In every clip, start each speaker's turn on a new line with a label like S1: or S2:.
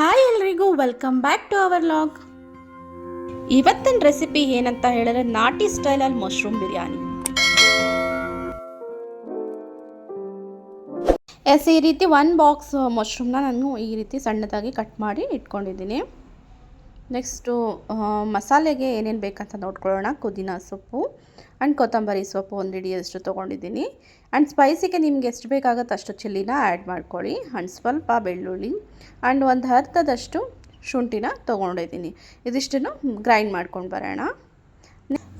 S1: Hi ಎಲ್ರಿಗೂ welcome back to our vlog ಇವತ್ತಿನ recipe ಏನಂತ ಹೇಳಿದ್ರೆ ನಾಟಿ ಸ್ಟೈಲ್ ಅಲ್ಲಿ ಮಶ್ರೂಮ್ ಬಿರಿಯಾನಿ. ಎಸ್, ಈ ರೀತಿ ಒನ್ ಬಾಕ್ಸ್ ಮಶ್ರೂಮ್ನ ನಾನು ಈ ರೀತಿ ಸಣ್ಣದಾಗಿ ಕಟ್ ಮಾಡಿ ಇಟ್ಕೊಂಡಿದ್ದೀನಿ. ನೆಕ್ಸ್ಟು ಮಸಾಲೆಗೆ ಏನೇನು ಬೇಕಂತ ನೋಡ್ಕೊಳ್ಳೋಣ. ಪುದೀನ ಸೊಪ್ಪು ಆ್ಯಂಡ್ ಕೊತ್ತಂಬರಿ ಸೊಪ್ಪು ಒಂದು ಹಿಡಿಯಷ್ಟು ತೊಗೊಂಡಿದ್ದೀನಿ. ಆ್ಯಂಡ್ ಸ್ಪೈಸಿಗೆ ನಿಮ್ಗೆ ಎಷ್ಟು ಬೇಕಾಗುತ್ತೆ ಅಷ್ಟು ಚಿಲ್ಲಿನ ಆ್ಯಡ್ ಮಾಡ್ಕೊಳ್ಳಿ. ಆ್ಯಂಡ್ ಸ್ವಲ್ಪ ಬೆಳ್ಳುಳ್ಳಿ ಆ್ಯಂಡ್ ಒಂದು ಅರ್ಧದಷ್ಟು ಶುಂಠಿನ ತೊಗೊಂಡಿದ್ದೀನಿ. ಇದಿಷ್ಟನ್ನು ಗ್ರೈಂಡ್ ಮಾಡ್ಕೊಂಡು ಬರೋಣ.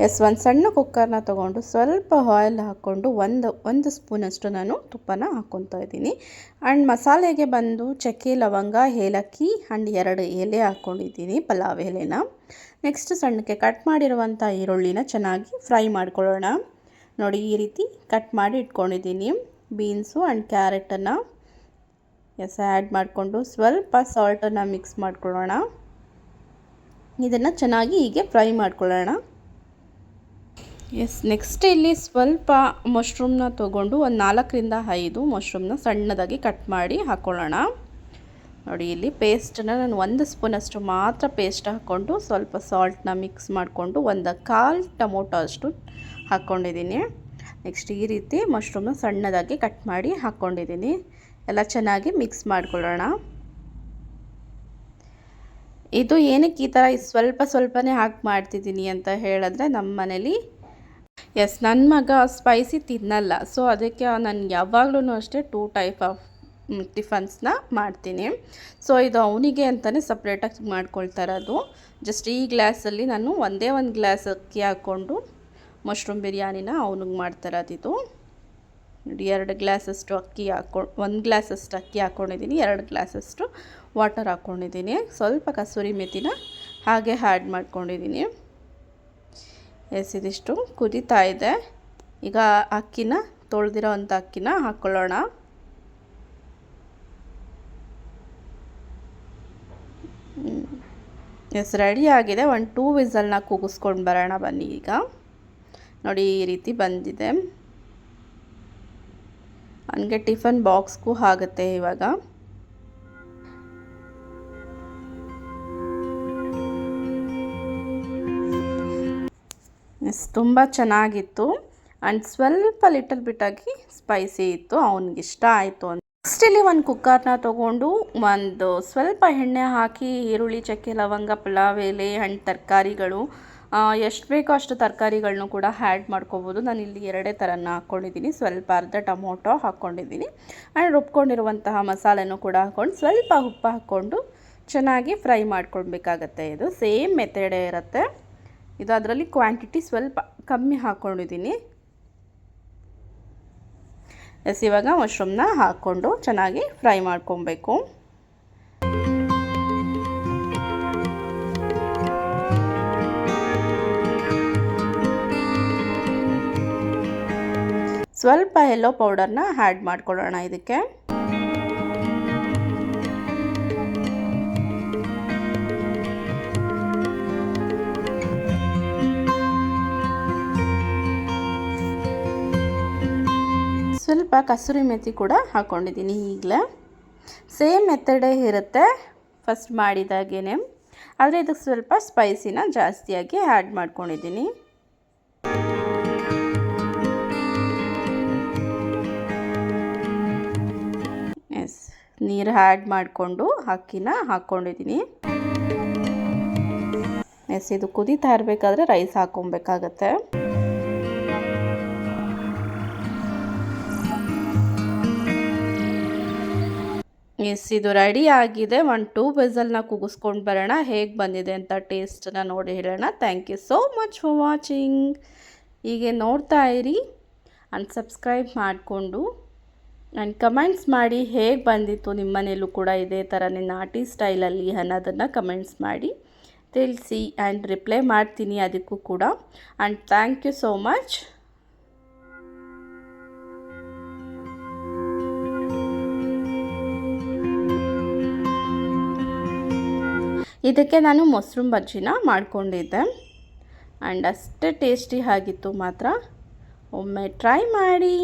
S1: ಎಸ್, ಒಂದು ಸಣ್ಣ ಕುಕ್ಕರ್ನ ತೊಗೊಂಡು ಸ್ವಲ್ಪ ಆಯಿಲ್ ಹಾಕ್ಕೊಂಡು ಒಂದು ಒಂದು ಸ್ಪೂನಷ್ಟು ನಾನು ತುಪ್ಪನ ಹಾಕ್ಕೊತಾ ಇದ್ದೀನಿ. ಆ್ಯಂಡ್ ಮಸಾಲೆಗೆ ಬಂದು ಚಕ್ಕೆ, ಲವಂಗ, ಏಲಕ್ಕಿ ಆ್ಯಂಡ್ ಎರಡು ಎಲೆ ಹಾಕ್ಕೊಂಡಿದ್ದೀನಿ ಪಲಾವ್ ಎಲೆನ. ನೆಕ್ಸ್ಟ್ ಸಣ್ಣಕ್ಕೆ ಕಟ್ ಮಾಡಿರುವಂಥ ಈರುಳ್ಳಿನ ಚೆನ್ನಾಗಿ ಫ್ರೈ ಮಾಡ್ಕೊಳ್ಳೋಣ. ನೋಡಿ, ಈ ರೀತಿ ಕಟ್ ಮಾಡಿ ಇಟ್ಕೊಂಡಿದ್ದೀನಿ. ಬೀನ್ಸು ಆ್ಯಂಡ್ ಕ್ಯಾರೆಟನ್ನು ಎಸ್ ಆ್ಯಡ್ ಮಾಡಿಕೊಂಡು ಸ್ವಲ್ಪ ಸಾಲ್ಟನ್ನು ಮಿಕ್ಸ್ ಮಾಡ್ಕೊಳ್ಳೋಣ. ಇದನ್ನು ಚೆನ್ನಾಗಿ ಹೀಗೆ ಫ್ರೈ ಮಾಡ್ಕೊಳ್ಳೋಣ. ಎಸ್ ನೆಕ್ಸ್ಟ್ ಇಲ್ಲಿ ಸ್ವಲ್ಪ ಮಶ್ರೂಮ್ನ ತೊಗೊಂಡು ಒಂದು ನಾಲ್ಕರಿಂದ ಐದು ಮಶ್ರೂಮ್ನ ಸಣ್ಣದಾಗಿ ಕಟ್ ಮಾಡಿ ಹಾಕ್ಕೊಳ್ಳೋಣ ನೋಡಿ, ಇಲ್ಲಿ ಪೇಸ್ಟನ್ನ ನಾನು ಒಂದು ಸ್ಪೂನಷ್ಟು ಮಾತ್ರ ಪೇಸ್ಟ್ ಹಾಕ್ಕೊಂಡು ಸ್ವಲ್ಪ ಸಾಲ್ಟನ್ನ ಮಿಕ್ಸ್ ಮಾಡಿಕೊಂಡು ಒಂದು ಕಾಲು ಟೊಮೊಟೊ ಅಷ್ಟು ಹಾಕ್ಕೊಂಡಿದ್ದೀನಿ ನೆಕ್ಸ್ಟ್ ಈ ರೀತಿ ಮಶ್ರೂಮ್ನ ಸಣ್ಣದಾಗಿ ಕಟ್ ಮಾಡಿ ಹಾಕ್ಕೊಂಡಿದ್ದೀನಿ ಎಲ್ಲ ಚೆನ್ನಾಗಿ ಮಿಕ್ಸ್ ಮಾಡ್ಕೊಳ್ಳೋಣ. ಇದು ಏನಕ್ಕೆ ಈ ಥರ ಸ್ವಲ್ಪ ಸ್ವಲ್ಪನೇ ಹಾಕಿ ಮಾಡ್ತಿದ್ದೀನಿ ಅಂತ ಹೇಳಿದ್ರೆ ನಮ್ಮ ಮನೇಲಿ ಎಸ್ ನನ್ನ ಮಗ ಸ್ಪೈಸಿ ತಿನ್ನಲ್ಲ. ಸೊ ಅದಕ್ಕೆ ನಾನು ಯಾವಾಗಲೂ ಅಷ್ಟೇ ಟೂ ಟೈಪ್ ಆಫ್ ಟಿಫನ್ಸ್ನ ಮಾಡ್ತೀನಿ. ಸೊ ಇದು ಅವನಿಗೆ ಅಂತಲೇ ಸಪ್ರೇಟಾಗಿ ಮಾಡ್ಕೊಳ್ತಾ ಇರೋದು. ಜಸ್ಟ್ ಈ ಗ್ಲಾಸಲ್ಲಿ ನಾನು ಒಂದೇ ಒಂದು ಗ್ಲಾಸ್ ಅಕ್ಕಿ ಹಾಕ್ಕೊಂಡು ಮಶ್ರೂಮ್ ಬಿರಿಯಾನಿನ ಅವನಿಗೆ ಮಾಡ್ತಾ ಇರೋದಿದು ನೋಡಿ, ಎರಡು ಗ್ಲಾಸಷ್ಟು ಅಕ್ಕಿ ಹಾಕ್ಕೊಂಡು ಒಂದು ಗ್ಲಾಸಷ್ಟು ಅಕ್ಕಿ ಹಾಕ್ಕೊಂಡಿದ್ದೀನಿ ಎರಡು ಗ್ಲಾಸಷ್ಟು ವಾಟರ್ ಹಾಕ್ಕೊಂಡಿದ್ದೀನಿ ಸ್ವಲ್ಪ ಕಸೂರಿ ಮೆಥಿನ ಹಾಗೆ ಆ್ಯಡ್ ಮಾಡ್ಕೊಂಡಿದ್ದೀನಿ ಎಸ್ ಇದಿಷ್ಟು ಕುದೀತಾ ಇದೆ. ಈಗ ಅಕ್ಕಿನ ತೊಳೆದಿರೋ ಅಂಥ ಅಕ್ಕಿನ ಹಾಕ್ಕೊಳ್ಳೋಣ ಎಸ್, ರೆಡಿ ಆಗಿದೆ. ಒಂದು ಟೂ ವಿಸಲ್ನ ಕೂಗಿಸ್ಕೊಂಡು ಬರೋಣ ಬನ್ನಿ ಈಗ. ನೋಡಿ, ಈ ರೀತಿ ಬಂದಿದೆ. ನನಗೆ ಟಿಫನ್ ಬಾಕ್ಸ್ಗೂ ಆಗುತ್ತೆ ಇವಾಗ. ತುಂಬ ಚೆನ್ನಾಗಿತ್ತು. ಆ್ಯಂಡ್ ಸ್ವಲ್ಪ ಲಿಟಲ್ ಬಿಟ್ಟಾಗಿ ಸ್ಪೈಸಿ ಇತ್ತು. ಅವನಿಗೆ ಇಷ್ಟ ಆಯಿತು ಅಂತ. ನೆಕ್ಸ್ಟ್ ಇಲ್ಲಿ ಒಂದು ಕುಕ್ಕರ್ನ ತೊಗೊಂಡು ಒಂದು ಸ್ವಲ್ಪ ಎಣ್ಣೆ ಹಾಕಿ ಈರುಳ್ಳಿ, ಚಕ್ಕೆ, ಲವಂಗ, ಪಲಾವ್, ಎಲೆ ಆ್ಯಂಡ್ ತರಕಾರಿಗಳು ಎಷ್ಟು ಬೇಕೋ ಅಷ್ಟು ತರಕಾರಿಗಳನ್ನು ಕೂಡ ಆ್ಯಡ್ ಮಾಡ್ಕೋಬೋದು. ನಾನು ಇಲ್ಲಿ ಎರಡೇ ಥರನ ಹಾಕ್ಕೊಂಡಿದ್ದೀನಿ ಸ್ವಲ್ಪ ಅರ್ಧ ಟೊಮೊಟೊ ಹಾಕ್ಕೊಂಡಿದ್ದೀನಿ ಆ್ಯಂಡ್ ರುಬ್ಕೊಂಡಿರುವಂತಹ ಮಸಾಲೆನೂ ಕೂಡ ಹಾಕ್ಕೊಂಡು ಸ್ವಲ್ಪ ಉಪ್ಪು ಹಾಕ್ಕೊಂಡು ಚೆನ್ನಾಗಿ ಫ್ರೈ ಮಾಡ್ಕೊಳ್ಬೇಕಾಗತ್ತೆ. ಇದು ಸೇಮ್ ಮೆಥಡೇ ಇರುತ್ತೆ. ಇದು ಅದರಲ್ಲಿ ಕ್ವಾಂಟಿಟಿ ಸ್ವಲ್ಪ ಕಮ್ಮಿ ಹಾಕ್ಕೊಂಡಿದ್ದೀನಿ ಎಸ್, ಇವಾಗ ಮಶ್ರೂಮ್ನ ಹಾಕ್ಕೊಂಡು ಚೆನ್ನಾಗಿ ಫ್ರೈ ಮಾಡ್ಕೊಬೇಕು. ಸ್ವಲ್ಪ ಎಲ್ಲೋ ಪೌಡರ್ನ ಆ್ಯಡ್ ಮಾಡ್ಕೊಳ್ಳೋಣ ಇದಕ್ಕೆ. ಸ್ವಲ್ಪ ಕಸೂರಿ ಮೆಥಿ ಕೂಡ ಹಾಕ್ಕೊಂಡಿದ್ದೀನಿ ಈಗಲೇ. ಸೇಮ್ ಮೆಥಡೇ ಇರುತ್ತೆ. ಫಸ್ಟ್ ಮಾಡಿದಾಗೇ ಆದರೆ ಇದಕ್ಕೆ ಸ್ವಲ್ಪ ಸ್ಪೈಸಿನ ಜಾಸ್ತಿಯಾಗಿ ಆ್ಯಡ್ ಮಾಡ್ಕೊಂಡಿದ್ದೀನಿ. ಎಸ್ ನೀರು ಆ್ಯಡ್ ಮಾಡಿಕೊಂಡು ಅಕ್ಕಿನ ಹಾಕ್ಕೊಂಡಿದ್ದೀನಿ ಎಸ್ ಇದು ಕುದೀತಾ ಇರಬೇಕಾದ್ರೆ ರೈಸ್ ಹಾಕ್ಕೊಬೇಕಾಗತ್ತೆ ಎಸ್ ಇದು ರೆಡಿ ಆಗಿದೆ. ಒಂದು ಟೂ ಬೆಸಲ್ನ ಕೂಗಿಸ್ಕೊಂಡು ಬರೋಣ. ಹೇಗೆ ಬಂದಿದೆ ಅಂತ ಟೇಸ್ಟನ್ನ ನೋಡಿ ಹೇಳೋಣ. Thank you so much for watching ಹೀಗೆ ನೋಡ್ತಾ ಇರಿ. ಆ್ಯಂಡ್ ಸಬ್ಸ್ಕ್ರೈಬ್ ಮಾಡಿಕೊಂಡು. ಆ್ಯಂಡ್ ಕಮೆಂಟ್ಸ್ ಮಾಡಿ ಹೇಗೆ ಬಂದಿತ್ತು ನಿಮ್ಮ ಮನೇಲೂ ಕೂಡ ಇದೇ ಥರನೇ ನಾಟಿ ಸ್ಟೈಲಲ್ಲಿ ಅನ್ನೋದನ್ನು ಕಮೆಂಟ್ಸ್ ಮಾಡಿ. ತಿಳಿಸಿ ಆ್ಯಂಡ್ ರಿಪ್ಲೈ ಮಾಡ್ತೀನಿ ಅದಕ್ಕೂ ಕೂಡ. And thank you so much ಇದಕ್ಕೆ ನಾನು ಮೊಸರು ಬಜ್ಜಿನ ಮಾಡಿಕೊಂಡಿದ್ದೆ. ಆ್ಯಂಡ್ ಅಷ್ಟೇ ಟೇಸ್ಟಿ ಆಗಿತ್ತು ಮಾತ್ರ. ಒಮ್ಮೆ ಟ್ರೈ ಮಾಡಿ.